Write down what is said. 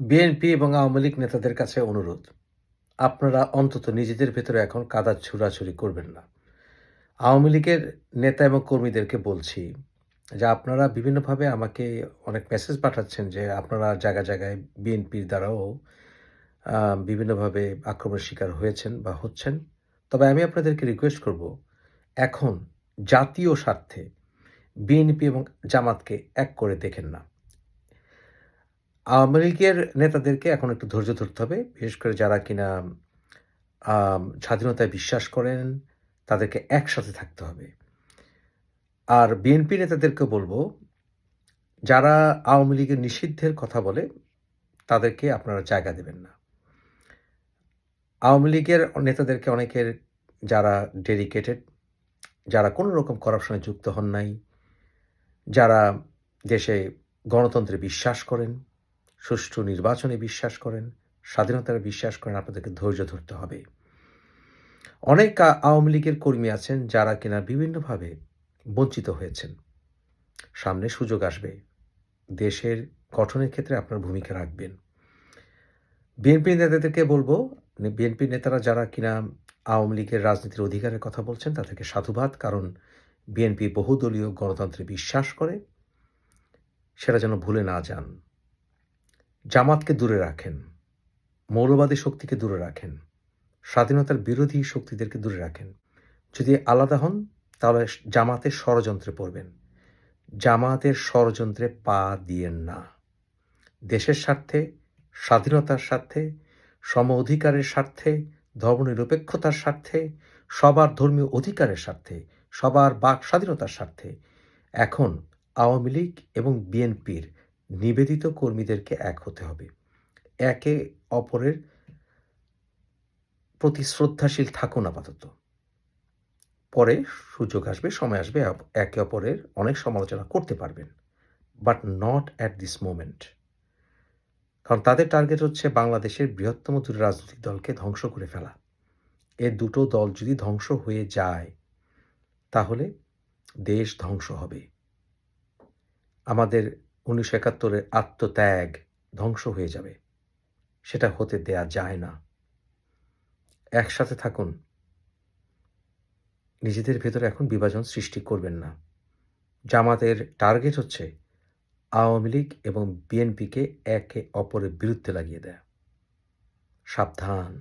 BNP এবং আওয়ামী লীগ নেতাদের কাছে অনুরোধ, আপনারা অন্তত নিজেদের ভেতরে এখন কাদা ছুড়াছুরি করবেন না। আওয়ামী লীগের নেতা এবং কর্মীদেরকে বলছি যে আপনারা বিভিন্নভাবে আমাকে অনেক মেসেজ পাঠাচ্ছেন যে আপনারা জায়গা জায়গায় বিএনপির দ্বারাও বিভিন্নভাবে আক্রমণের শিকার হয়েছেন বা হচ্ছেন। তবে আমি আপনাদেরকে রিকোয়েস্ট করব, এখন জাতীয় স্বার্থে বিএনপি এবং জামাতকে এক করে দেখেন না। আওয়ামী লীগের নেতাদেরকে এখন একটু ধৈর্য ধরতে হবে, বিশেষ করে যারা কিনা স্বাধীনতায় বিশ্বাস করেন, তাদেরকে একসাথে থাকতে হবে। আর বিএনপি নেতাদেরকে বলব, যারা আওয়ামী লীগের নিষিদ্ধের কথা বলে, তাদেরকে আপনারা জায়গা দেবেন না। আওয়ামী লীগের নেতাদেরকে অনেকের যারা ডেডিকেটেড, যারা কোনো রকম করাপশনে যুক্ত হন নাই, যারা দেশে গণতন্ত্রে বিশ্বাস করেন সুষ্ঠু নির্বাচনে বিশ্বাস করেন স্বাধীনতায় বিশ্বাস করেন, আপনাদেরকে ধৈর্য ধরতে হবে। অনেক আওয়ামী লীগের কর্মী আছেন যারা কিনা বিভিন্নভাবে বঞ্চিত হয়েছেন। সামনে সুযোগ আসবে। দেশের গঠনের ক্ষেত্রে আপনার ভূমিকা রাখবেন। বিএনপি নেতাদেরকে বলব, বিএনপি নেতারা যারা কিনা আওয়ামী লীগের রাজনীতির অধিকারের কথা বলছেন তাদেরকে সাধুবাদ, কারণ বিএনপি বহুদলীয় গণতন্ত্রে বিশ্বাস করে, সেটা যেন ভুলে না যান। জামাতকে দূরে রাখেন, মৌলবাদী শক্তিকে দূরে রাখেন, স্বাধীনতার বিরোধী শক্তিদেরকে দূরে রাখেন। যদি আলাদা হন, তাহলে জামাতের ষড়যন্ত্রে পড়বেন। জামাতের ষড়যন্ত্রে পা দিয়েন না। দেশের স্বার্থে, স্বাধীনতার স্বার্থে, সম অধিকারের স্বার্থে, ধর্মনিরপেক্ষতার স্বার্থে, সবার ধর্মীয় অধিকারের স্বার্থে, সবার বাক স্বাধীনতার স্বার্থে। এখন আওয়ামী লীগ এবং বিএনপির নিবেদিত কর্মীদেরকে এক হতে হবে। একে অপরের প্রতি শ্রদ্ধাশীল থাকুন আপাতত। পরে সুযোগ আসবে, সময় আসবে একে অপরের অনেক সমালোচনা করতে পারবেন। But not at this moment. কারণ তাদের টার্গেট হচ্ছে বাংলাদেশের বৃহত্তম দুটি রাজনৈতিক দলকে ধ্বংস করে ফেলা। এ দুটো দল যদি ধ্বংস হয়ে যায়, তাহলে দেশ ধ্বংস হবে। আমাদের উনিশশো একাত্তরের আত্মত্যাগ ধ্বংস হয়ে যাবে। সেটা হতে দেয়া যায় না। একসাথে থাকুন। নিজেদের ভেতরে এখন বিভাজন সৃষ্টি করবেন না। জামাতের টার্গেট হচ্ছে আওয়ামী লীগ এবং বিএনপিকে একে অপরের বিরুদ্ধে লাগিয়ে দেয়। সাবধান।